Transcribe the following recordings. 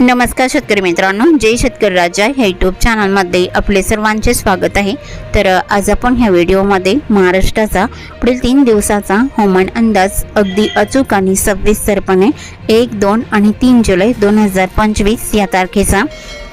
नमस्कार शेतकरी मित्रांनो जय शेतकरी राजा. ह्या यूट्यूब चॅनलमध्ये आपले सर्वांचे स्वागत आहे. तर आज आपण ह्या व्हिडिओमध्ये महाराष्ट्राचा पुढील तीन दिवसाचा हवामान अंदाज अगदी अचूक आणि सविस्तरपणे एक दोन आणि तीन जुलै दोन हजार पंचवीस या तारखेचा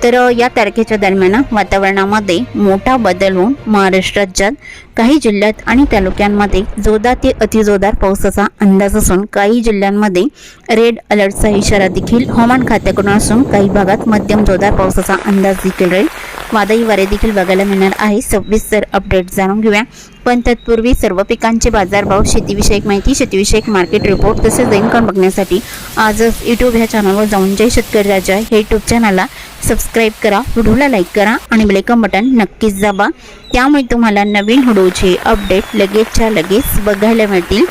तर या तारखेच्या दरम्यान वातावरणामध्ये मोठा बदल होऊन महाराष्ट्र राज्यात काही जिल्ह्यात आणि तालुक्यांमध्ये जोरदार ते अतिजोरदार पावसाचा अंदाज असून काही जिल्ह्यांमध्ये रेड अलर्टचा इशारा देखील हवामान खात्याकडून असून काही भागात मध्यम जोरदार पावसाचा अंदाज देखील राहील. वादळी वारे देखील बघायला मिळणार आहे. सविस्तर अपडेट जाणून घेऊया. पण तत्पूर्वी सर्व पिकांचे बाजारभाव शेतीविषयक माहिती शेतीविषयक मार्केट रिपोर्ट तसेच दैनकान बघण्यासाठी आजच यूट्यूब ह्या चॅनलवर जाऊन जय शेतकरी राजा हे यूट्यूब चॅनलला सबस्क्राईब करा. व्हिडिओला लाईक करा आणि बेलेकन बटन नक्कीच दाबा. त्यामुळे तुम्हाला नवीन व्हिडिओचे अपडेट लगेचच्या लगेच बघायला मिळतील.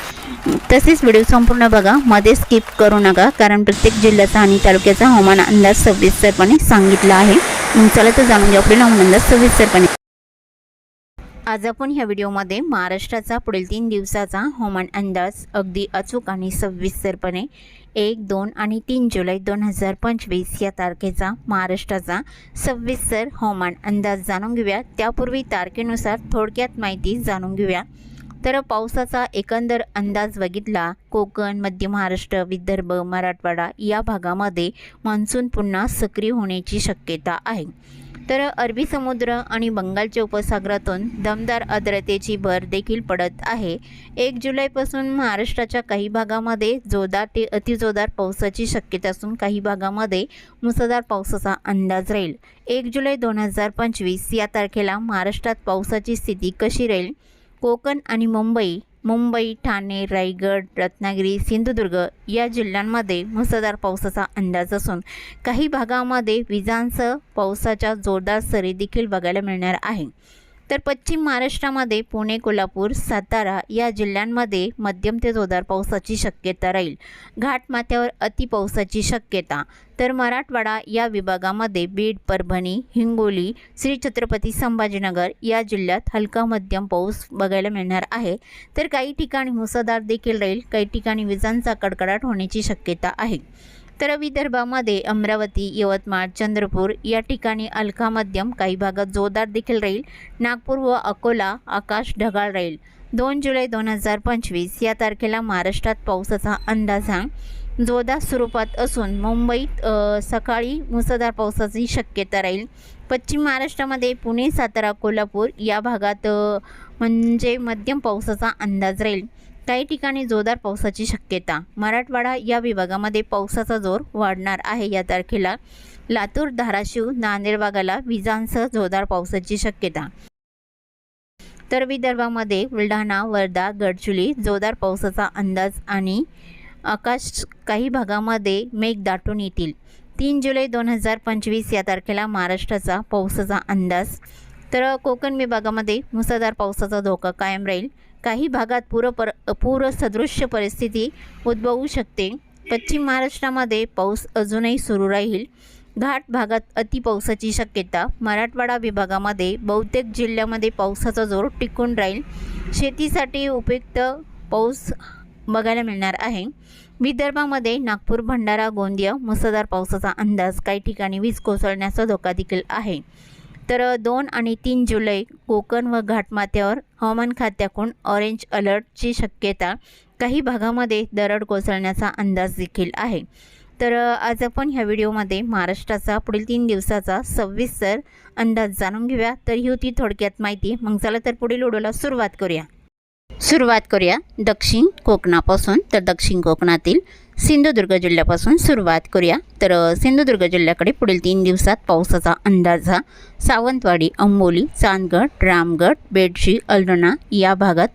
तसेच व्हिडिओ संपूर्ण बघा. मध्ये स्किप करू नका कारण प्रत्येक जिल्ह्याचा आणि तालुक्याचा हवामान अंदाज सविस्तरपणे सांगितला आहे. चला तर जाणून घ्या आपल्याला हवामान अंदाज सविस्तरपणे. आज आपण ह्या व्हिडिओमध्ये महाराष्ट्राचा पुढील तीन दिवसाचा हवामान अंदाज अगदी अचूक आणि सविस्तरपणे एक दोन आणि तीन जुलै दोन हजार पंचवीस या तारखेचा महाराष्ट्राचा सविस्तर हवामान अंदाज जाणून घेऊया. त्यापूर्वी तारखेनुसार थोडक्यात माहिती जाणून घेऊया. तर पावसाचा एकंदर अंदाज बघितला कोकण मध्य महाराष्ट्र विदर्भ मराठवाडा या भागामध्ये मान्सून पुन्हा सक्रिय होण्याची शक्यता आहे. तर अरबी समुद्र आणि बंगालच्या उपसागरातून दमदार आर्द्रतेची भर देखील पडत आहे. एक जुलैपासून महाराष्ट्राच्या काही भागामध्ये जोरदार ते अतिजोरदार पावसाची शक्यता असून काही भागामध्ये मुसळधार पावसाचा अंदाज राहील. एक जुलै दोन हजार पंचवीस या तारखेला महाराष्ट्रात पावसाची स्थिती कशी राहील? कोकण आणि मुंबई मुंबई ठाणे रायगड रत्नागिरी सिंधुदुर्ग या जिल्ह्यांमध्ये मुसळधार पावसाचा अंदाज असून काही भागामध्ये विजांसह पावसाच्या जोरदार सरी देखील बघायला मिळणार आहे. तर पश्चिम महाराष्ट्रामध्ये पुणे कोल्हापूर सातारा या जिल्ह्यांमध्ये मध्यम ते जोरदार पावसाची शक्यता राहील. घाटमाथ्यावर अतिपावसाची शक्यता. तर मराठवाडा या विभागामध्ये बीड परभणी हिंगोली श्री छत्रपती संभाजीनगर या जिल्ह्यात हलका मध्यम पाऊस बघायला मिळणार आहे. तर काही ठिकाणी मुसळधार देखील राहील काही ठिकाणी विजांचा कडकडाट होण्याची शक्यता आहे. तर विदर्भामध्ये अमरावती यवतमाळ चंद्रपूर या ठिकाणी हलका मध्यम काही भागात जोरदार देखील राहील. नागपूर व अकोला आकाश ढगाळ राहील. दोन जुलै दोन हजार पंचवीस या तारखेला महाराष्ट्रात पावसाचा अंदाज हा जोरदार स्वरूपात असून मुंबईत सकाळी मुसळधार पावसाची शक्यता राहील. पश्चिम महाराष्ट्रामध्ये पुणे सातारा कोल्हापूर या भागात म्हणजे मध्यम पावसाचा अंदाज राहील. काही ठिकाणी जोरदार पावसाची शक्यता. मराठवाडा या विभागामध्ये पावसाचा जोर वाढणार आहे या तारखेला. लातूर धाराशिव नांदेड भागाला विजांसह जोरदार पावसाची शक्यता. तर विदर्भामध्ये बुलढाणा वर्धा गडचुली जोरदार पावसाचा अंदाज आणि आकाश काही भागामध्ये मेघ दाटून येतील. तीन जुलै दोन हजार पंचवीस या तारखेला महाराष्ट्राचा पावसाचा अंदाज. तर कोकण विभागामध्ये मुसळधार पावसाचा धोका कायम राहील. काही भागात पूर पर पूरसदृश्य परिस्थिती उद्भवू शकते. पश्चिम महाराष्ट्रामध्ये पाऊस अजूनही सुरू राहील. घाट भागात अतिपावसाची शक्यता. मराठवाडा विभागामध्ये बहुतेक जिल्ह्यामध्ये पावसाचा जोर टिकून राहील. शेतीसाठी उपयुक्त पाऊस बघायला मिळणार आहे. विदर्भामध्ये नागपूर भंडारा गोंदिया मुसळधार पावसाचा अंदाज. काही ठिकाणी वीज कोसळण्याचा धोका देखील आहे. तर दोन आणि तीन जुलै कोकण व घाटमाथ्यावर हवामान खात्याकडून ऑरेंज अलर्टची शक्यता काही भागामध्ये दरड कोसळण्याचा अंदाज देखील आहे. तर आज आपण ह्या व्हिडिओमध्ये महाराष्ट्राचा पुढील तीन दिवसाचा सविस्तर अंदाज जाणून घेऊया. तर ही होती थोडक्यात माहिती. मग चला तर पुढील व्हिडिओला सुरुवात करूया. सुरुवात करूया दक्षिण कोकणापासून. तर दक्षिण कोकणातील सिंधुदुर्ग जिल्ह्यापासून सुरुवात करूया. तर सिंधुदुर्ग जिल्ह्याकडे पुढील तीन दिवसात पावसाचा अंदाज हा सावंतवाडी अंबोली चांदगड रामगड बेडशी अल्डोना या भागात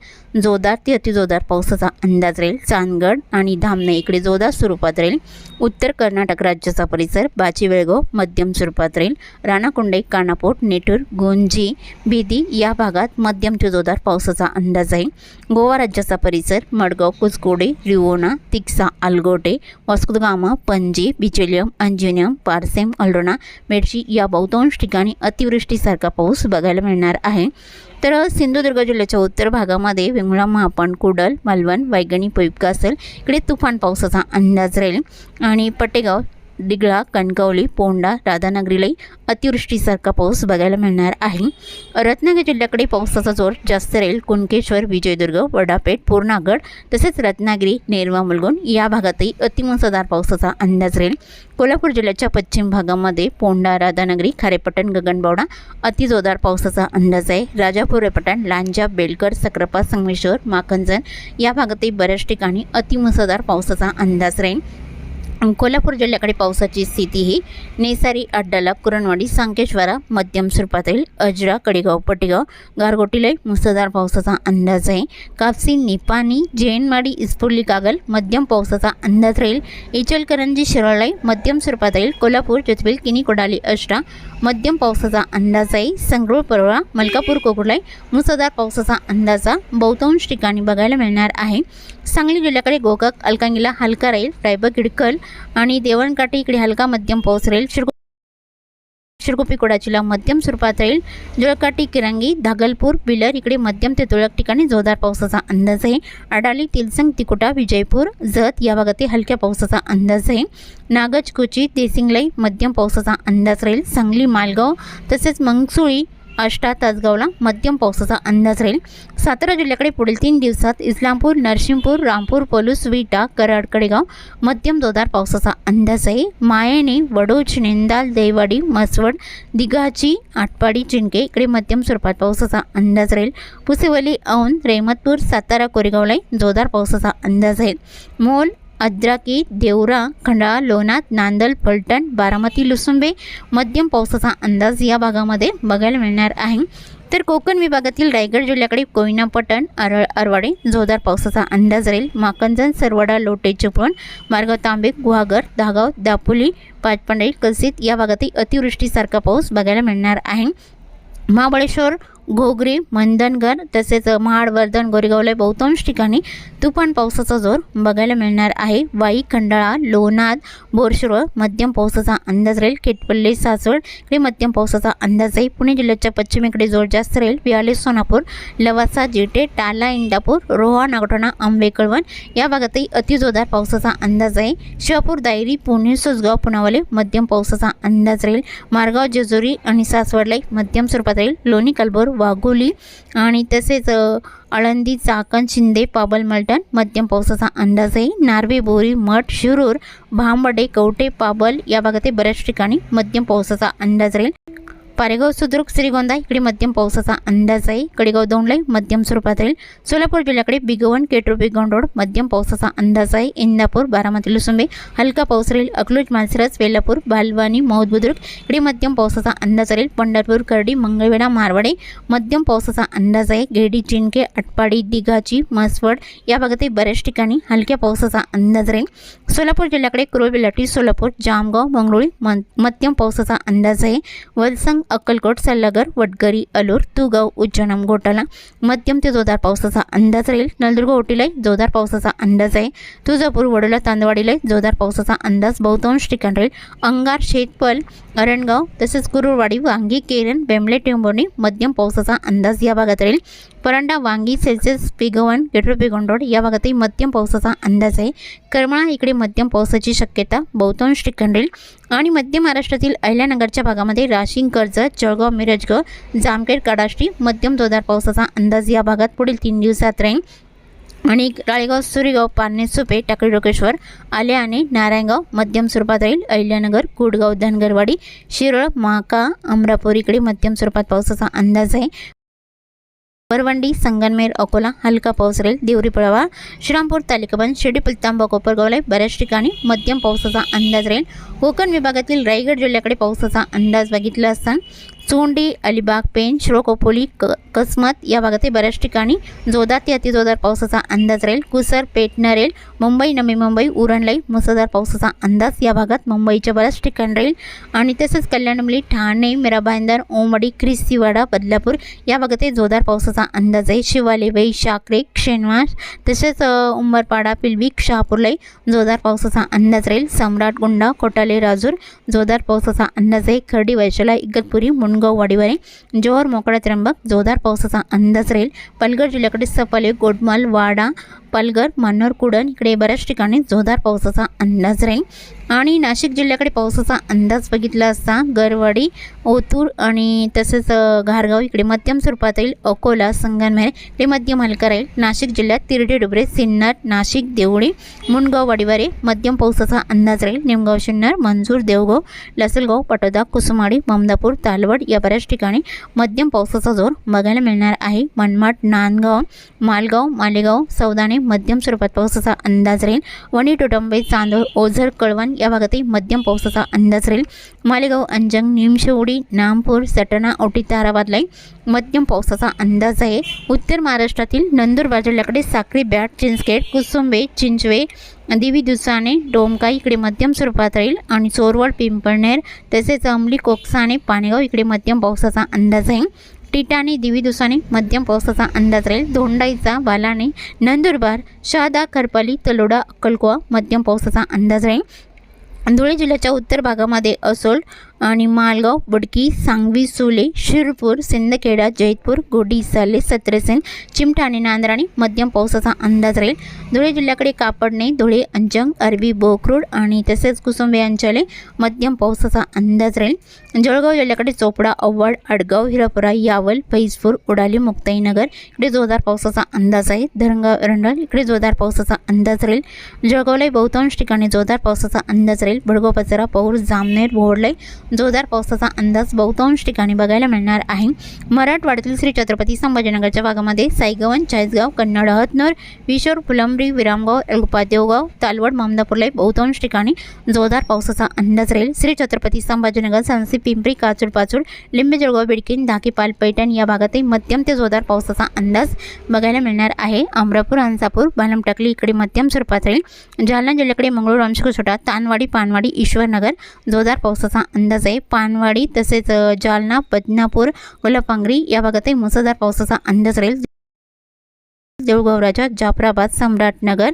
जोरदार ते अतिजोरदार पावसाचा अंदाज राहील. चांदगड आणि धामणे इकडे जोरदार स्वरूपात राहील. उत्तर कर्नाटक राज्याचा परिसर बाचीवेळगाव मध्यम स्वरूपात राहील. राणाकुंडे कानापोट नेटूर गोंजी बिदी या भागात मध्यम ते जोरदार पावसाचा अंदाज आहे गोवा राज्याचा परिसर मडगाव कुचकोडे रिवोना तिक्सा आलगोटे वास्कुदगामा पणजी बिचेलियम अंजुनियम पारसेम अल्डोना मेडशी या बहुतांश ठिकाणी अतिवृष्टीसारखा पाऊस बघायला मिळणार आहे. तर सिंधुदुर्ग जिल्ह्याच्या उत्तर भागामध्ये वेंगुळा महापण कुडल मालवण वैगणी पयुक्का असेल इकडे तुफान पावसाचा अंदाज राहील. आणि पटेगाव दिगळा कणकवली पोंडा राधानगरीलाही अतिवृष्टीसारखा पाऊस बघायला मिळणार आहे. रत्नागिरी जिल्ह्याकडे पावसाचा जोर जास्त राहील. कुणकेश्वर विजयदुर्ग वडापेठ पूर्णागड तसेच रत्नागिरी नेरवा मुलगुण या भागातही अतिमुसळधार पावसाचा अंदाज राहील. कोल्हापूर जिल्ह्याच्या पश्चिम भागामध्ये पोंडा राधानगरी खारेपटण गगनबावडा अतिजोरदार पावसाचा अंदाज आहे. राजापूर रेपटण लांजा बेलकर सक्रापा संगमेश्वर माखंजन या भागातही बऱ्याच ठिकाणी अतिमुसळधार पावसाचा अंदाज राहील. कोल्हापूर जिल्ह्याकडे पावसाची स्थिती ही. नेसारी अड्डाला कुरणवाडी सांकेश्वरा मध्यम स्वरूपात राहील अजरा कडेगाव पटेगाव गारगोटीला मुसळधार पावसाचा अंदाज आहे. कापसी निपाणी जैनमाडी इस्फुर्ली कागल मध्यम पावसाचा अंदाज राहील. इचलकरंजी शिरोळलाई मध्यम स्वरूपात राहील कोल्हापूर ज्योतिबील किनी कोडाली अष्टा मध्यम पावसाचा अंदाज आहे संगरूळ परवा मलकापूर कोकुलाई मुसळधार पावसाचा अंदाजा बहुतांश ठिकाणी बघायला मिळणार आहे. सांगली जिल्ह्याकडे गोकाक अलकांगीला हलका राहील रायबग इडकल आणि देवणकाठी इकडे हलका मध्यम पाऊस राहील. शिरगो शिरगोपी कोडाचीला मध्यम स्वरूपात राहील. जुळकाटी किरंगी धागलपूर बिलर इकडे मध्यम ते तुरळक ठिकाणी जोरदार पावसाचा अंदाज आहे. अडाली तिलसंग तिकोटा विजयपूर जत या भागातील हलक्या पावसाचा अंदाज आहे. नागज कोची देसिंगलाई मध्यम पावसाचा अंदाज राहील. सांगली मालगाव तसेच मंगसुळी अष्टा तासगावला मध्यम पावसाचा अंदाज राहील. सातारा जिल्ह्याकडे पुढील तीन दिवसात इस्लामपूर नरसिंहपूर रामपूर पलूस विटा कराड कडेगाव मध्यम जोरदार पावसाचा अंदाज आहे. मायेने वडोज नेंदाल देवाडी मसवड दिघाची आटपाडी चिंके इकडे मध्यम स्वरूपात पावसाचा अंदाज राहील. पुसेवली औंध रेमतपूर सातारा कोरेगावलाही जोरदार पावसाचा अंदाज आहे. मोल अद्राकी देवरा खंडाळा लोणात नांदल फलटण बारामती लुसुंबे मध्यम पावसाचा अंदाज या भागामध्ये बघायला मिळणार आहे. तर कोकण विभागातील रायगड जिल्ह्याकडे कोयना पटण आरळ आरवाडे जोरदार पावसाचा अंदाज राहील. माकंजन सरवडा लोटे चिपळण मार्गाव तांबे गुहागर धागाव दापोली पाचपंडई कलसित या भागातही अतिवृष्टीसारखा पाऊस बघायला मिळणार आहे. महाबळेश्वर घोगरी मंदनगड तसेच महाड वर्धन गोरेगावला बहुतांश ठिकाणी तुफान पावसाचा जोर बघायला मिळणार आहे. वाई खंडाळा लोणाद बोरशिरोळ मध्यम पावसाचा अंदाज राहील. केटपल्ली सासवड इकडे मध्यम पावसाचा अंदाज आहे. पुणे जिल्ह्याच्या पश्चिमेकडे जोर जास्त राहील. विहाले सोनापूर लवासा जिटे टाला इंदापूर रोहा नागठोणा आंबेकळवण या भागातही अतिजोरदार पावसाचा अंदाज आहे. शिवापूर दायरी पुणे सुसगाव पुनावाले मध्यम पावसाचा अंदाज राहील. मारगाव जेजुरी आणि सासवडलाही मध्यम स्वरूपात राहील. लोणी कलबोर वाघोली आणि तसेच आळंदी चाकण शिंदे पाबल मलटण मध्यम पावसाचा अंदाज आहे नार्वे बोरी मठ शिरूर भांबडे कवटे पाबल या भागात बऱ्याच ठिकाणी मध्यम पावसाचा अंदाज राहील. पारेगाव सुद्रुक श्रीगोंदा इकडे मध्यम पावसाचा अंदाज आहे. कडेगाव दोंडलाई मध्यम स्वरूपात राहील सोलापूर जिल्ह्याकडे बिगवण केटरू बिगवण रोड मध्यम पावसाचा अंदाज आहे. इंदापूर बारामती लुसुंबे हलका पाऊस राहील. अकलूज मालसिरस वेलापूर बालवानी मौद बुद्रुक इकडे मध्यम पावसाचा अंदाज राहील. पंढरपूर करडी मंगळवेढा मारवाडे मध्यम पावसाचा अंदाज आहे. गेडी चिंके अटपाडी दिघाची म्हसवड या भागातील बऱ्याच ठिकाणी हलक्या पावसाचा अंदाज राहील. सोलापूर जिल्ह्याकडे कुरुळ बिलाटी सोलापूर जामगाव मंगरुळी म मध्यम पावसाचा अंदाज आहे. वलसंग अक्कलकोट सल्लागर वडगरी अलूर तुगाव उज्जैनम घोटाला मध्यम ते जोरदार पावसाचा अंदाज राहील. नलदुर्ग ओटीलाही जोरदार पावसाचा अंदाज आहे. तुळजापूर वडोला तांदवाडीलाही जोरदार पावसाचा अंदाज. बहुतांश ठिकाण राहील. अंगार शेतपल अरणगाव तसेच कुरुळवाडी वांगी केरन बेंबले टेंबोर्णी मध्यम पावसाचा अंदाज या भागात राहील. परांडा वांगी सेल्सिअस पिगवण गेटरो पिगोंडोड या भागातही मध्यम पावसाचा अंदाज आहे करमाळा इकडे मध्यम पावसाची शक्यता बहुतांश ठिकाण आणि मध्य महाराष्ट्रातील अहिल्यानगरच्या भागामध्ये राशिंग कर्जत जळगाव मिरजगाव जामखेड काडाष्टी मध्यम जोरदार पावसाचा अंदाज या भागात पुढील तीन दिवसात राहील आणि राळेगाव सुरेगाव पारणे सुपे टाकळी डोकेश्वर आल्याने नारायणगाव मध्यम स्वरूपात राहील अहिल्यानगर कुडगाव धनगरवाडी शिरळ माका अमरापूर इकडे मध्यम स्वरूपात पावसाचा अंदाज आहे वरवंडी संगनमेर अकोला हलका पाऊस राहील देवरी पळवा श्रीरामपूर तालुकाबंद शिर्डी पुलतांबा कोपरगावला बऱ्याच ठिकाणी मध्यम पावसाचा अंदाज राहील कोकण विभागातील रायगड जिल्ह्याकडे पावसाचा अंदाज बघितला असता चोंडी अलिबाग पेन श्रोकोपोली क कसमत या भागातील बऱ्याच ठिकाणी जोरदार ते अतिजोरदार पावसाचा अंदाज राहील. कुसर पेट रेल मुंबई नवी मुंबई उरणलाई मुसळधार पावसाचा अंदाज या भागात मुंबईच्या बऱ्याच ठिकाणी राहील. आणि तसेच कल्याणमली ठाणे मिराबांदर ओमडी क्रिस्तीवाडा बदलापूर या भागातील जोरदार पावसाचा अंदाज आहे. शिवाले वै शाकरे शेनवास तसेच उंबरपाडा पिलवी शहापूरलाही जोरदार पावसाचा अंदाज राहील. सम्राट गुंडा कोटाले राजूर जोरदार पावसाचा अंदाज आहे खर्डी वैशाला इगतपुरी मुंडगाव वाडीवारे जोहर मोकळा त्र्यंबक जोरदार पावसाचा अंदाज राहील पालघर जिल्ह्याकडे सफाले गोडमाल वाडा पालघर मान्नर कुडण इकडे बऱ्याच ठिकाणी जोरदार पावसाचा अंदाज राहील. आणि नाशिक जिल्ह्याकडे पावसाचा अंदाज बघितला असता गरवाडी ओतूर आणि तसेच घारगाव इकडे मध्यम स्वरूपात येईल अकोला संगनमेर इकडे मध्यम हलका राहील. नाशिक जिल्ह्यात तिरडे डुबरे सिन्नर नाशिक देवळी मुनगाव वाडीवारे मध्यम पावसाचा अंदाज राहील. निमगाव शिन्नर मंजूर देवगाव लसलगाव पटोदा कुसुमाडी ममदापूर तालवड या बऱ्याच ठिकाणी मध्यम पावसाचा जोर बघायला मिळणार आहे. मनमाड नांदगाव मालगाव मालेगाव सौदाणे मध्यम स्वरूपात पावसाचा अंदाज राहील. वणी टोटंबे चांदोर ओझर कळवण या भागातही मध्यम पावसाचा अंदाज राहील. मालेगाव अंजंग निमशेवडी नामपूर सटणा औटी ताराबादलाही मध्यम पावसाचा अंदाज आहे. उत्तर महाराष्ट्रातील नंदुरबार जिल्ह्याकडे साखरी बॅट चिंचखेड कुसुंबे चिंचवे दिवी दुसाने डोमका इकडे मध्यम स्वरूपात राहील आणि चोरवड पिंपळनेर तसेच अंबली कोकसाने पाणेगाव इकडे मध्यम पावसाचा अंदाज आहे. टिटाणे दिवी दुसाने मध्यम पावसाचा अंदाज राहील. धोंडाईचा बालाने नंदुरबार शहादा करपाली तलोडा अक्कलकोवा मध्यम पावसाचा अंदाज राहील. धुळे जिल्ह्याच्या उत्तर भागामध्ये असोल आणि मालगाव बडकी सांगवी सुले शिरपूर सिंदखेडा जैतपूर गोडी साले सत्रसेन चिमठा आणि नांदराणी मध्यम पावसाचा अंदाज राहील. धुळे जिल्ह्याकडे कापडणे धुळे अंजंग अरबी बोकरूड आणि तसेच कुसुंबे अंचले मध्यम पावसाचा अंदाज राहील. जळगाव जिल्ह्याकडे चोपडा अव्वाड अडगाव हिरापुरा यावल फैजपूर उडाली मुक्ताईनगर इकडे जोरदार पावसाचा अंदाज आहे. धरणगाव रंडल इकडे जोरदार पावसाचा अंदाज राहील. जळगावलाही बहुतांश ठिकाणी जोरदार पावसाचा अंदाज राहील. बडगाव पचरा पौर जामनेर बोर्डलाई जोरदार पावसाचा अंदाज बहुतांश ठिकाणी बघायला मिळणार आहे. मराठवाड्यातील श्री छत्रपती संभाजीनगरच्या भागामध्ये साईगवन चाळीसगाव कन्नड हतनूर विशोर फुलंब्री विरामगाव एलकुपा देवगाव तालवड मामदापूरला बहुतांश ठिकाणी जोरदार पावसाचा अंदाज राहील. श्री छत्रपती संभाजीनगर सांसी पिंपरी काचूर पाचूर लिंबे जळगाव बिडकीन धाकीपाल पैठण या भागातही मध्यम ते जोरदार पावसाचा अंदाज बघायला मिळणार आहे. अमरापूर अंसापूर बालमटाकली इकडे मध्यम स्वरूपात राहील. जालना जिल्ह्याकडे मंगळूर अंशकोछोटा तानवाडी पानवाडी ईश्वरनगर जोरदार पावसाचा अंदाज आहे पानवाडी तसेच जालना बदनापूर कोल्हापांगरी या भागातही मुसळधार पावसाचा अंदाज राहील. देऊळगावराजा जाफराबाद सम्राटनगर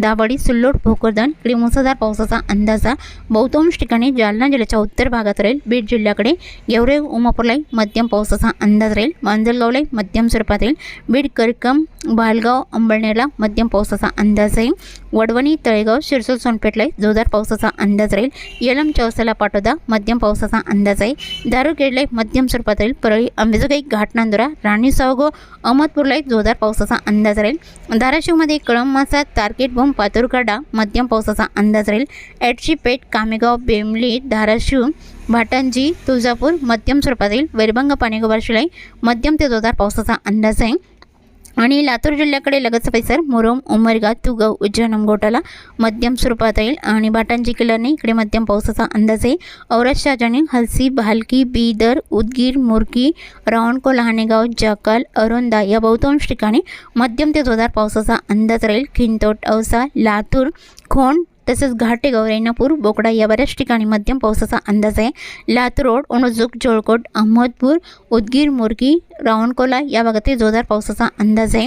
दाभाडी सुल्लोड भोकरदन इकडे मुसळधार पावसाचा अंदाज बहुतांश ठिकाणी जालना जिल्ह्याच्या उत्तर भागात राहील. बीड जिल्ह्याकडे गेवरे उमापूरलाही मध्यम पावसाचा अंदाज राहील. मांजलगावलाही मध्यम स्वरूपात राहील. बीड करकम बालगाव अंबळनेरला मध्यम पावसाचा अंदाज आहे. वडवणी तळेगाव शिरसोल सोनपेठलाही जोरदार पावसाचा अंदाज राहील. येलम चौसाला पाटोदा मध्यम पावसाचा अंदाज आहे. दारुखेडलाही मध्यम स्वरूपात राहील. परळी अंबेजोगाई घाटनांदुरा राणी सावगो अहमदपूरलाही जोरदार पावसाचा अंदाज राहील. धाराशिवमध्ये कळंबाचा तारकेट बॉम्ब पातुरकाडा मध्यम पावसाचा अंदाज राहील. एडशीपेठ कामेगाव बेमली धाराशिव भाटंजी तुळजापूर मध्यम स्वरूपात राहील. वैरभंग पाणीगोबारशिलाई मध्यम ते जोरदार पावसाचा अंदाज आहे. आणि लातूर जिल्ह्याकडे लगतचा परिसर मुरुम उमरगा तुगव उज्जैन गोटाला मध्यम स्वरूपात राहील आणि बाटांची किल्ल्याने इकडे मध्यम पावसाचा अंदाज आहे. औरत शाहजानी हलसी भालकी बीदर उदगीर मुरकी रावणको लहानेगाव जाकाल अरोंदा या बहुतांश ठिकाणी मध्यम ते जोरदार पावसाचा अंदाज राहील. खिंतोट औसा लातूर खोंड तसेच घाटेगाव रेणापूर बोकडा या बऱ्याच ठिकाणी मध्यम पावसाचा अंदाज आहे. लातरोड रोड जोळकोट अहमदपूर उदगीर मुरगी रावणकोला या भागातील जोरदार पावसाचा अंदाज आहे.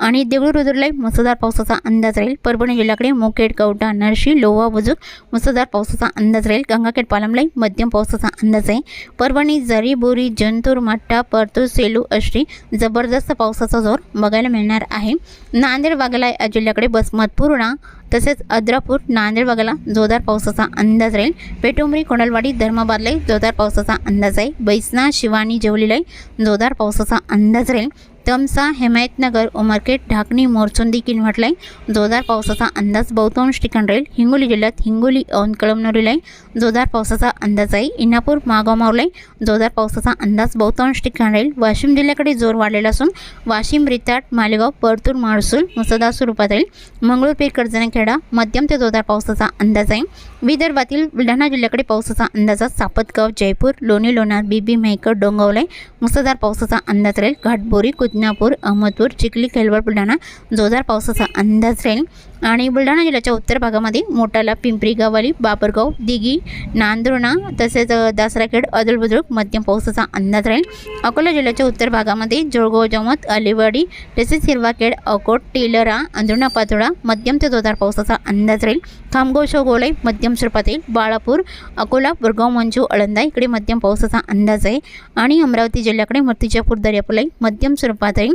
आणि देऊळ रुद्रलाई मुसळधार पावसाचा अंदाज राहील. परभणी जिल्ह्याकडे मोकेड कवटा नरशी लोहा बुजुक मुसळधार पावसाचा अंदाज राहील. गंगाखेड पालमलाई मध्यम पावसाचा अंदाज आहे. परभणी जरी बोरी जंतूर मट्टा परतूर सेलू अष्टी जबरदस्त पावसाचा जोर बघायला मिळणार आहे. नांदेड वाघाला या जिल्ह्याकडे बसमत पूर्णा तसेच अद्रापूर नांदेड वाघाला जोरदार पावसाचा अंदाज राहील. पेटुंबरी कोंडलवाडी धर्माबादलाही जोरदार पावसाचा अंदाज आहे. बैसना शिवानी जेवलीलाही जोरदार पावसाचा अंदाज राहील. तमसा हिमायतनगर उमरखेड ढाकणी मोरचुंदी किनवटलाई जोरदार पावसाचा अंदाज बहुतांश ठिकाण राहील. हिंगोली जिल्ह्यात हिंगोली औन कळमनुरीलाई जोरदार पावसाचा अंदाज आहे. इनापूर मागाव लाईन जोरदार पावसाचा अंदाज बहुतांश ठिकाण राहील. वाशिम जिल्ह्याकडे जोर वाढलेला असून वाशिम रिताट मालेगाव परतूर माळसूल मुसळधार स्वरूपात राहील मंगळूरपेठ कर्जनखेडा मध्यम ते जोरदार पावसाचा अंदाज आहे. विदर्भातील बुलढाणा जिल्ह्याकडे पावसाचा अंदाज सापतगाव जयपूर लोणी लोणार बीबी मेहकर डोंगवले मुसळधार पावसाचा अंदाज राहील. घाटबोरी कुदनापूर अहमदपूर चिखली खेलवड बुलढाणा जोरदार पावसाचा अंदाज राहील. आणि बुलढाणा जिल्ह्याच्या उत्तर भागामध्ये मोटाला पिंपरी गावाली बाबरगाव दिघी नांदुर्णा तसेच दासराखेड अदलबुद्रुक मध्यम पावसाचा अंदाज राहील. अकोला जिल्ह्याच्या उत्तर भागामध्ये जळगाव जमत अलिवाडी तसेच हिरवाखेड अकोट टेलरा अंजुणा पातोळा मध्यम ते जोरदार पावसाचा अंदाज राहील. खामगाव शोगोलाई मध्यम स्वरूपात येईल बाळापूर अकोला बुरगाव मंजू अळंदा इकडे मध्यम पावसाचा अंदाज आहे. आणि अमरावती जिल्ह्याकडे मूर्तिजापूर दर्यापुलाई मध्यम स्वरूपात राहील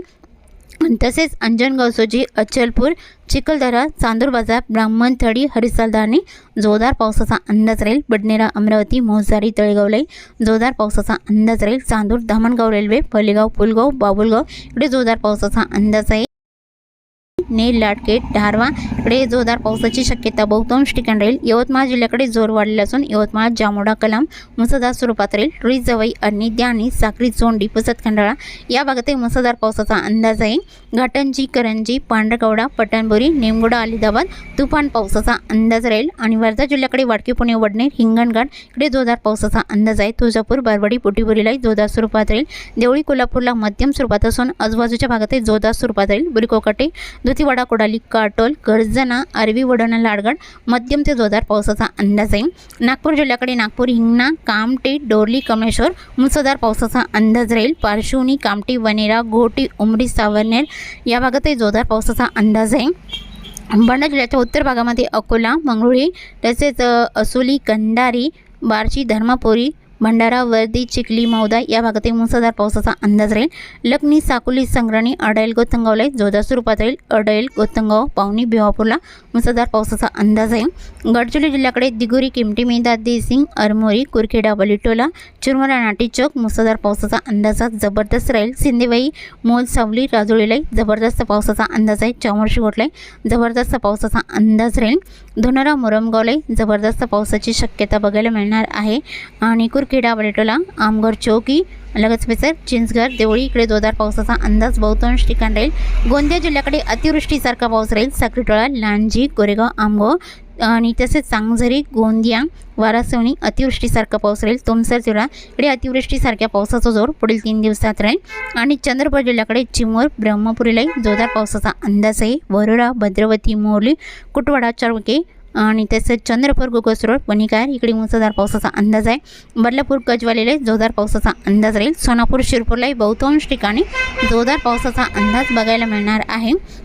तसेच अंजन सोजी अचलपूर चिखलदरा चांदूर बाजार ब्राह्मणथडी हरिसालदानी जोरदार पावसाचा अंदाज राहील. बडनेरा अमरावती मोहसारी तळेगावलाई जोरदार पावसाचा अंदाज राहील. चांदूर धामणगाव रेल्वे पल्लेगाव पुलगाव बाबुलगाव. इकडे जोरदार पावसाचा अंदाज आहे. नेल लाटकेट धारवा इकडे जोरदार पावसाची शक्यता. बहुतांश ठिकाण राहील. यवतमाळ जिल्ह्याकडे जोर वाढलेला असून यवतमाळ जामोडा कलाम मुसळधार स्वरूपात राहील. रुई जवई अन्नी द्यानी साखरी चोंडी पुसत खंडाळा या भागातही मुसळधार पावसाचा अंदाज आहे. घाटंजी करंजी पांढरकवडा पटणबोरी नेमगोडा अलिदाबाद तुफान पावसाचा अंदाज राहील. आणि वर्धा जिल्ह्याकडे वाडकी पुणे वडनेर हिंगणघाट इकडे जोरदार पावसाचा अंदाज आहे. तुळजापूर बारवाडी पोटीबोरीलाही जोरदार स्वरूपात राहील. देवळी कोल्हापूरला मध्यम स्वरूपात असून आजूबाजूच्या भागातही जोरदार स्वरूपात राहील. बुरिकोकाटे वडा कोडाली काटोल गर्जना अरवी वडणा लाडगड मध्यम ते जोरदार पावसाचा अंदाज आहे. नागपूर जिल्ह्याकडे नागपूर हिंगणा कामटे डोरली कमलेश्वर मुसळधार पावसाचा अंदाज राहील. पार्श्वनी कामटी वनेरा घोटी उमरी सावरनेर या भागातही जोरदार पावसाचा अंदाज आहे. बुलढाणा जिल्ह्याच्या उत्तर भागामध्ये अकोला मंगळुळी तसेच असोली कंधारी बार्शी धर्मापुरी भंडारा वर्दी चिखली मौदा या भागातील मुसळधार पावसाचा अंदाज राहील. लखनी साकुली संग्राणी अडैल गोतंगावला जोरदार स्वरूपात राहील. अडैल गोतंगाव पावनी भिवापूरला मुसळधार पावसाचा अंदाज आहे. गडचिरोली जिल्ह्याकडे दिगोरी किमटी मेदा देसिंग अरमोरी कुरखेडा बलिटोला चुरमुरा नाटी चौक मुसळधार पावसाचा अंदाजा जबरदस्त राहील. सिंदेवाई मोल सावली राजुळीलाही जबरदस्त पावसाचा अंदाज आहे. चामोर्शी गोटलाई जबरदस्त पावसाचा अंदाज राहील. धोनारा मुरमगावलाही जबरदस्त पावसाची शक्यता बघायला मिळणार आहे. आणि कुरखेडा वडेटोला आमगड चौकी लगेच बेसर चिंचघर देवळी इकडे जोरदार पावसाचा अंदाज बहुतांश ठिकाण राहील. गोंदिया जिल्ह्याकडे अतिवृष्टीसारखा पाऊस राहील. साखरीटोळा लांजी कोरेगाव आमगाव आणि तसेच सांगझरी गोंदिया वारासवणी अतिवृष्टीसारखा पाऊस राहील. तुमसर जिल्हा इकडे अतिवृष्टीसारख्या पावसाचा जोर पुढील तीन दिवसात राहील. आणि चंद्रपूर जिल्ह्याकडे चिमूर ब्रह्मपुरीलाही जोरदार पावसाचा अंदाज आहे. वरोरा भद्रवती मोरली कुटवाडा चरवके आणि तसेच चंद्रपूर गोगसरोड वणिकार इकडे मुसळधार पावसाचा अंदाज आहे. बदलापूर गजवालेला जोरदार पावसाचा अंदाज राहील. सोनापूर शिरपूरलाही बहुतांश ठिकाणी जोरदार पावसाचा अंदाज बघायला मिळणार आहे.